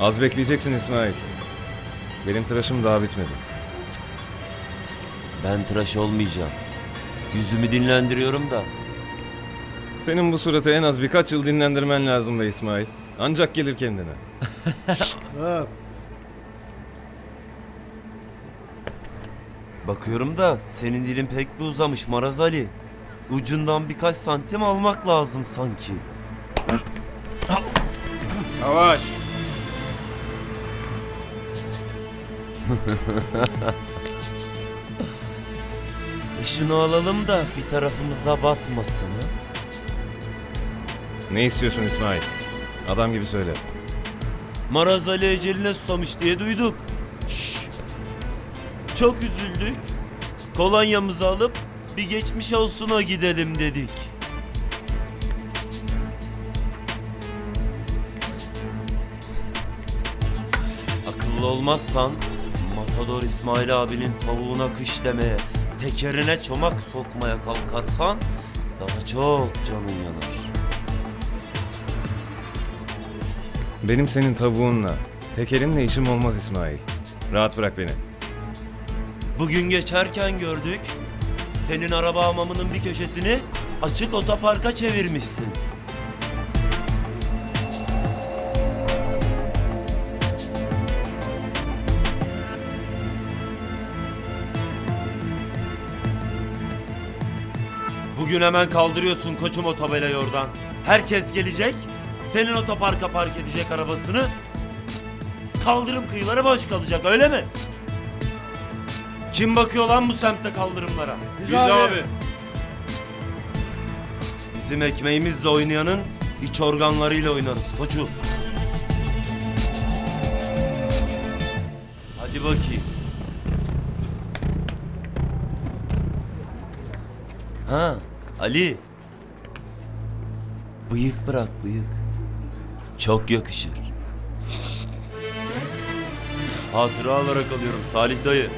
Az bekleyeceksin İsmail. Benim tıraşım daha bitmedi. Ben tıraş olmayacağım. Yüzümü dinlendiriyorum da. Senin bu suratı en az birkaç yıl dinlendirmen lazım be İsmail. Ancak gelir kendine. Bakıyorum da senin dilin pek bir uzamış Maraz Ali. Ucundan birkaç santim almak lazım sanki. Yavaş. E şunu alalım da bir tarafımıza batmasın ha. Ne istiyorsun İsmail? Adam gibi söyle. Maraz Ali eceline susamış diye duyduk. Şşş. Çok üzüldük. Kolonyamızı alıp bir geçmiş olsuna gidelim dedik. Akıllı olmazsan Matador İsmail abinin tavuğuna kış demeye, tekerine çomak sokmaya kalkarsan daha çok canın yanar. Benim senin tavuğunla, tekerinle işim olmaz İsmail. Rahat bırak beni. Bugün geçerken gördük. Senin araba hamamının bir köşesini açık otoparka çevirmişsin. Bugün hemen kaldırıyorsun koçum o tabelayı oradan. Herkes gelecek. Senin otoparka park edecek arabasını. Kaldırım kıyıları boş kalacak öyle mi? Kim bakıyor lan bu semtte kaldırımlara? Biz abi. Bizim ekmeğimizle oynayanın iç organlarıyla oynarız koçum. Hadi bakayım. Ha Ali. Bıyık bırak bıyık. Çok yakışır. Hatıra olarak alıyorum Salih dayı.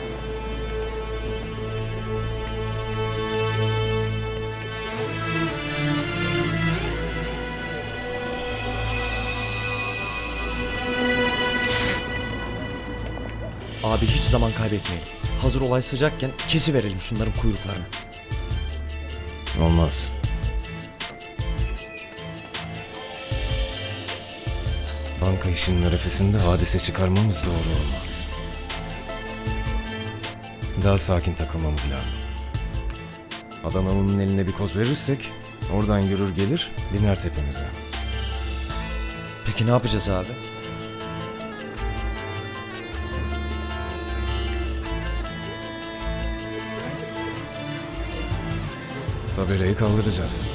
Abi hiç zaman kaybetmeyelim. Hazır olay sıcakken kesi verelim şunların kuyruklarını. Olmaz. Banka işinin arefesinde hadise çıkarmamız doğru olmaz. Daha sakin takılmamız lazım. Adam avının eline bir koz verirsek oradan yürür gelir biner tepemize. Peki ne yapacağız abi? Tabelayı kaldıracağız.